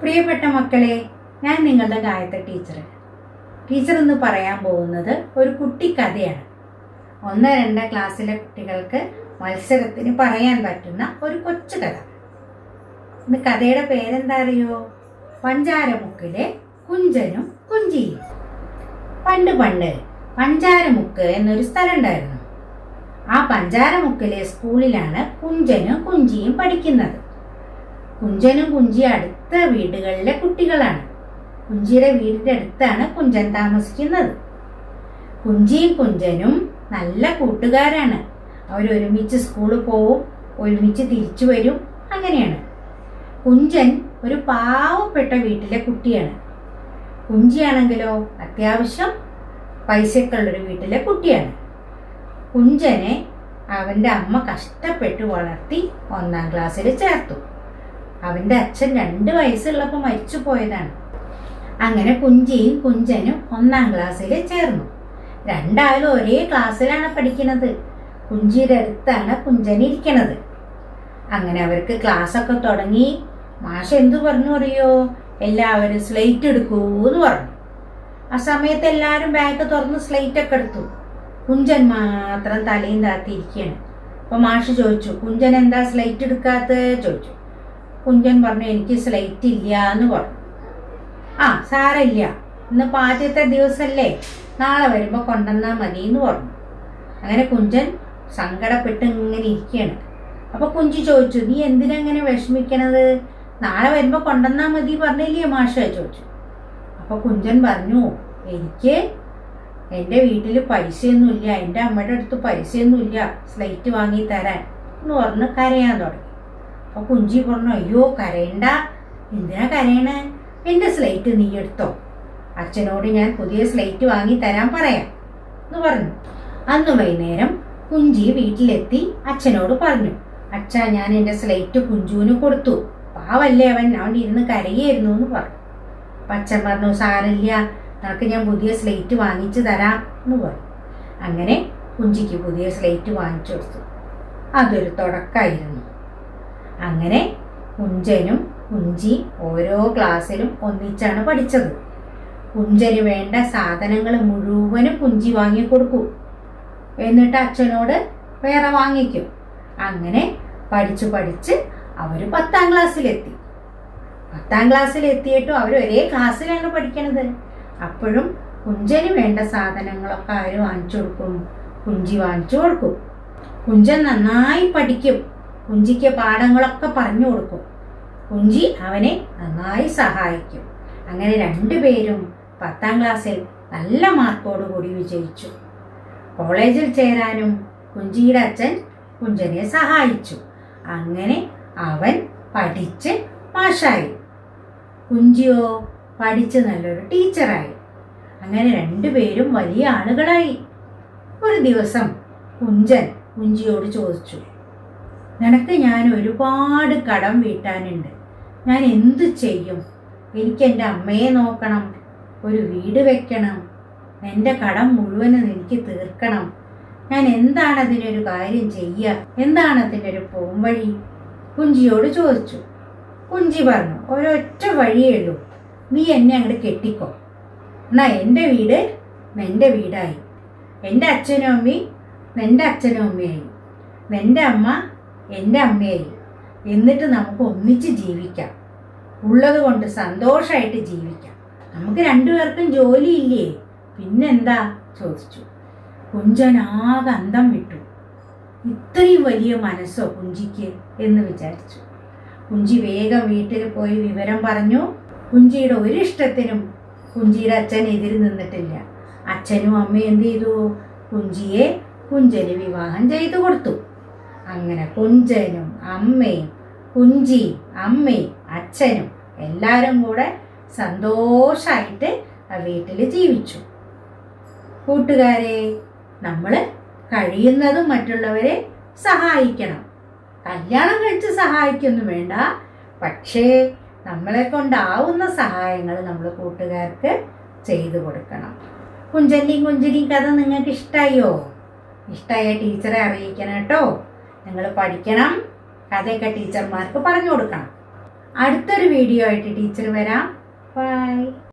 പ്രിയപ്പെട്ട മക്കളെ ഞാൻ നിങ്ങളുടെ ഗായത്തെ ടീച്ചർ ടീച്ചർ ഇന്ന് പറയാൻ പോകുന്നത് ഒരു കുട്ടിക്കഥയാണ്. ഒന്ന് രണ്ട് ക്ലാസ്സിലെ കുട്ടികൾക്ക് മത്സരത്തിന് പറയാൻ പറ്റുന്ന ഒരു കൊച്ചു കഥ. ഇന്ന് കഥയുടെ പേരെന്താ അറിയോ? പഞ്ചാരമുക്കിലെ കുഞ്ചനും കുഞ്ചിയും. പണ്ട് പണ്ട് പഞ്ചാരമുക്ക് എന്നൊരു സ്ഥലം ഉണ്ടായിരുന്നു ആ പഞ്ചാരമുക്കിലെ സ്കൂളിലാണ് കുഞ്ചനും കുഞ്ചിയും പഠിക്കുന്നത്. കുഞ്ചനും കുഞ്ചി അടുത്ത വീടുകളിലെ കുട്ടികളാണ്. കുഞ്ചിയുടെ വീടിന്റെ അടുത്താണ് കുഞ്ചൻ താമസിക്കുന്നത്. കുഞ്ചിയും കുഞ്ചനും നല്ല കൂട്ടുകാരാണ്. അവരൊരുമിച്ച് സ്കൂളിൽ പോവും ഒരുമിച്ച് തിരിച്ചു വരും അങ്ങനെയാണ്. കുഞ്ചൻ ഒരു പാവപ്പെട്ട വീട്ടിലെ കുട്ടിയാണ്. കുഞ്ചിയാണെങ്കിലോ അത്യാവശ്യം പൈസക്കുള്ളൊരു വീട്ടിലെ കുട്ടിയാണ്. കുഞ്ചനെ അവന്റെ അമ്മ കഷ്ടപ്പെട്ട് വളർത്തി ഒന്നാം ക്ലാസ്സിൽ ചേർത്തു. അവന്റെ അച്ഛൻ രണ്ട് വയസ്സുള്ളപ്പോൾ മരിച്ചു പോയതാണ്. അങ്ങനെ കുഞ്ചിയും കുഞ്ചനും ഒന്നാം ക്ലാസ്സിൽ ചേർന്നു. രണ്ടാളും ഒരേ ക്ലാസ്സിലാണ് പഠിക്കുന്നത്. കുഞ്ചിയുടെ അടുത്താണ് കുഞ്ചൻ ഇരിക്കണത്. അങ്ങനെ അവർക്ക് ക്ലാസ്സൊക്കെ തുടങ്ങി. മാഷ് എന്തു പറഞ്ഞു അറിയോ? എല്ലാവരും സ്ലേറ്റ് എടുക്കൂ എന്ന് പറഞ്ഞു. ആ സമയത്ത് എല്ലാവരും ബാഗ് തുറന്ന് സ്ലേറ്റ് ഒക്കെ എടുത്തു. കുഞ്ചൻ മാത്രം തലയും താത്തിയിരിക്കുകയാണ്. അപ്പൊ മാഷ് ചോദിച്ചു കുഞ്ചൻ എന്താ സ്ലേറ്റ് എടുക്കാത്ത ചോദിച്ചു. കുഞ്ചൻ പറഞ്ഞു എനിക്ക് സ്ലൈറ്റ് ഇല്ല എന്ന് പറഞ്ഞു. ആ സാരമില്ല. ഇന്നിപ്പോൾ ആദ്യത്തെ ദിവസമല്ലേ നാളെ വരുമ്പോൾ കൊണ്ടുവന്നാൽ മതി എന്ന് പറഞ്ഞു. അങ്ങനെ കുഞ്ചൻ സങ്കടപ്പെട്ട് ഇങ്ങനെ ഇരിക്കുകയാണ്. അപ്പോൾ കുഞ്ചി ചോദിച്ചു നീ എന്തിനങ്ങനെ വിഷമിക്കണത്? നാളെ വരുമ്പോൾ കൊണ്ടുവന്നാൽ മതി പറഞ്ഞില്ലേ? മാഷ ചോദിച്ചു. അപ്പോൾ കുഞ്ചൻ പറഞ്ഞു എനിക്ക് എന്റെ വീട്ടിൽ പൈസയൊന്നുമില്ല. എന്റെ അമ്മയുടെ അടുത്ത് പൈസയൊന്നുമില്ല. സ്ലൈറ്റ് വാങ്ങി തരാൻ. എന്ന് പറഞ്ഞ് കരയാൻ തുടങ്ങി. അപ്പൊ കുഞ്ചി പറഞ്ഞു അയ്യോ കരയണ്ട. എന്തിനാ കരയണേ? എന്റെ സ്ലേറ്റ് നീ എടുത്തോ. അച്ഛനോട് ഞാൻ പുതിയ സ്ലേറ്റ് വാങ്ങി തരാൻ പറയാം എന്ന് പറഞ്ഞു. അന്ന് വൈകുന്നേരം കുഞ്ചി വീട്ടിലെത്തി അച്ഛനോട് പറഞ്ഞു അച്ഛ ഞാൻ എന്റെ സ്ലേറ്റ് കുഞ്ചുവിന് കൊടുത്തു. പാവല്ലേ അവൻ. അവൻ ഇരുന്ന് കരയായിരുന്നു എന്ന് പറഞ്ഞു. അച്ഛൻ പറഞ്ഞു സാരമില്ല നിനക്ക് ഞാൻ പുതിയ സ്ലേറ്റ് വാങ്ങിച്ചു തരാം എന്ന് പറഞ്ഞു. അങ്ങനെ കുഞ്ചിക്ക് പുതിയ സ്ലേറ്റ് വാങ്ങിച്ചു കൊടുത്തു. അതൊരു തുടക്കമായിരുന്നു അങ്ങനെ കുഞ്ചനും കുഞ്ചി ഓരോ ക്ലാസ്സിലും ഒന്നിച്ചാണ് പഠിച്ചത്. കുഞ്ചന് വേണ്ട സാധനങ്ങൾ മുഴുവനും കുഞ്ചി വാങ്ങിക്കൊടുക്കും എന്നിട്ട് അച്ഛനോട് വേറെ വാങ്ങിക്കും. അങ്ങനെ പഠിച്ചു പഠിച്ച് അവർ പത്താം ക്ലാസ്സിലെത്തി. പത്താം ക്ലാസ്സിൽ എത്തിയിട്ടും അവർ ഒരേ ക്ലാസ്സിലാണ് പഠിക്കണത്. അപ്പോഴും കുഞ്ചന് വേണ്ട സാധനങ്ങളൊക്കെ ആര് വാങ്ങിച്ചു കൊടുക്കും? കുഞ്ചി വാങ്ങിച്ചു കൊടുക്കും. കുഞ്ചൻ നന്നായി പഠിക്കും. കുഞ്ചിക്ക് പാഠങ്ങളൊക്കെ പറഞ്ഞു കൊടുക്കും. കുഞ്ചി അവനെ നന്നായി സഹായിക്കും. അങ്ങനെ രണ്ടുപേരും പത്താം ക്ലാസ്സിൽ നല്ല മാർക്കോടുകൂടി വിജയിച്ചു. കോളേജിൽ ചേരാനും കുഞ്ചിയുടെ അച്ഛൻ കുഞ്ചനെ സഹായിച്ചു. അങ്ങനെ അവൻ പഠിച്ച് പാഷായി കുഞ്ചിയോ പഠിച്ച് നല്ലൊരു ടീച്ചറായി. അങ്ങനെ രണ്ടുപേരും വലിയ ആളുകളായി. ഒരു ദിവസം കുഞ്ചൻ കുഞ്ചിയോട് ചോദിച്ചു നിനക്ക് ഞാൻ ഒരുപാട് കടം വീട്ടാനുണ്ട്. ഞാൻ എന്തു ചെയ്യും? എനിക്ക് എന്റെ അമ്മയെ നോക്കണം ഒരു വീട് വെക്കണം എന്റെ കടം മുഴുവനും എനിക്ക് തീർക്കണം. ഞാൻ എന്താണ് അതിനൊരു കാര്യം ചെയ്യുക? എന്താണ് അതിന്റെ ഒരു പോംവഴി? കുഞ്ചിയോട് ചോദിച്ചു. കുഞ്ചി പറഞ്ഞു ഒരൊറ്റ വഴിയേ ഉള്ളൂ. നീ എന്നെ അങ്ങോട്ട് കെട്ടിക്കോ. എന്നാ എന്റെ വീട് നിന്റെ വീടായി. എന്റെ അച്ഛനും അമ്മയും നിന്റെ അച്ഛനും അമ്മയായി നിന്റെ അമ്മ എന്റെ അമ്മയായി എന്നിട്ട് നമുക്ക് ഒന്നിച്ച് ജീവിക്കാം. ഉള്ളത് കൊണ്ട് സന്തോഷമായിട്ട് ജീവിക്കാം. നമുക്ക് രണ്ടുപേർക്കും ജോലിയില്ലേ? പിന്നെന്താ? ചോദിച്ചു. കുഞ്ചനാകെ അന്തം വിട്ടു. ഇത്രയും വലിയ മനസ്സോ കുഞ്ചിക്ക്? എന്ന് വിചാരിച്ചു. കുഞ്ചി വേഗം വീട്ടിൽ പോയി വിവരം പറഞ്ഞു. കുഞ്ചിയുടെ ഒരു ഇഷ്ടത്തിനും കുഞ്ചിയുടെ അച്ഛൻ എതിര് നിന്നിട്ടില്ല. അച്ഛനും അമ്മയും എന്ത് ചെയ്തു? കുഞ്ചിയെ കുഞ്ചന് വിവാഹം ചെയ്തു കൊടുത്തു. അങ്ങനെ കുഞ്ചനും അമ്മയും കുഞ്ചിയും അമ്മയും അച്ഛനും എല്ലാവരും കൂടെ സന്തോഷമായിട്ട് ആ വീട്ടിൽ ജീവിച്ചു. കൂട്ടുകാരെ നമ്മൾ കഴിയുന്നതും മറ്റുള്ളവരെ സഹായിക്കണം. കല്യാണം കഴിച്ച് സഹായിക്കൊന്നും വേണ്ട. പക്ഷേ നമ്മളെ കൊണ്ടാവുന്ന സഹായങ്ങൾ നമ്മൾ കൂട്ടുകാർക്ക് ചെയ്തു കൊടുക്കണം. കുഞ്ചന്റെയും കുഞ്ചിന്റെയും കഥ നിങ്ങൾക്ക് ഇഷ്ടമായോ ഇഷ്ടമായ ടീച്ചറെ അറിയിക്കണം കേട്ടോ. നിങ്ങൾ പഠിക്കണം. കഥയൊക്കെ ടീച്ചർമാർക്ക് പറഞ്ഞു കൊടുക്കണം. അടുത്തൊരു വീഡിയോ ആയിട്ട് ടീച്ചർ വരാം. ബൈ